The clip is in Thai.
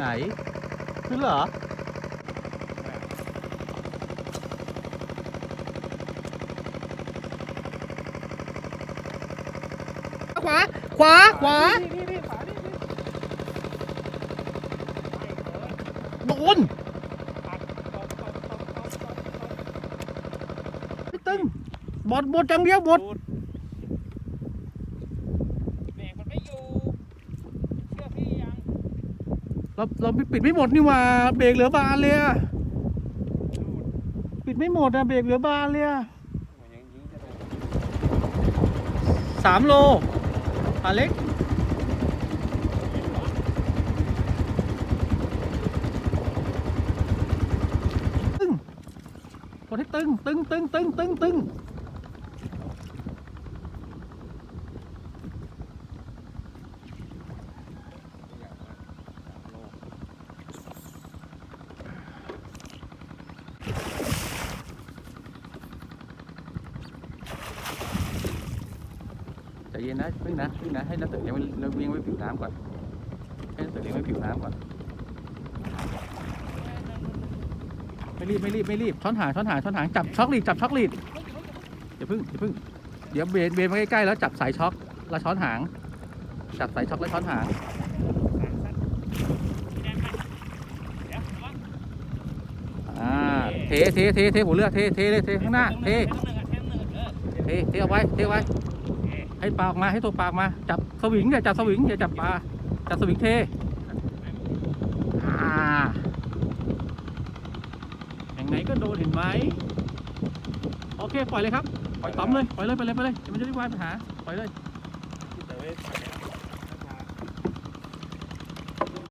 ไหน ขึ้นเหรอ ขวา ขวา ขวานี่นี่ขวานี่นี่โดนปัดตบตบตบตบตบตบพี่ตึงบอดบดจังเดียวบดดูดเบรกมันไม่อยู่เชื่อพี่ยัง เราเราปิดไม่หมดนี่ว่าเบรกเหลือบานเลยอะปิดไม่หมดอะเบรกเหลือบานเลยอะสามโลขาเล็กตึงกดให้ตึงตึงตึงตึงตึงตึง เย็นนะพึ่งนะพึ่งนะให้นักเตะยังไม่เรายังไม่ผิวน้ำก่อนให้นักเตะยังไม่ผิวน้ำก่อนไม่รีบไม่รีบไม่รีบช้อนหางช้อนหางช้อนหางจับช็อกลีดจับช็อกลีดอย่าพึ่งอย่าพึ่งเดี๋ยวเบนเบนมาใกล้ๆแล้วจับสายช็อกแล้วช้อนหาง จับสายช็อกแล้วช้อนหางเทเทเทเทหัวเรือเทเทเลยเทข้างหน้าเทเออเทเทเอาไว้เทเอาไว้ โอเคให้ปลาออกมาให้ตัวปลาออกมา จับสวิงอย่าจับสวิงอย่าจับปลาจับสวิงเทอ่ายังไงก็โดนเห็นไหมโอเคปล่อยเลยครับปล่อยต้อมเลยปล่อยเลยไปเลยไปเลยเดี๋ยวมันจะได้ว่ายไปหาปล่อยเลยพี่เต๋อไป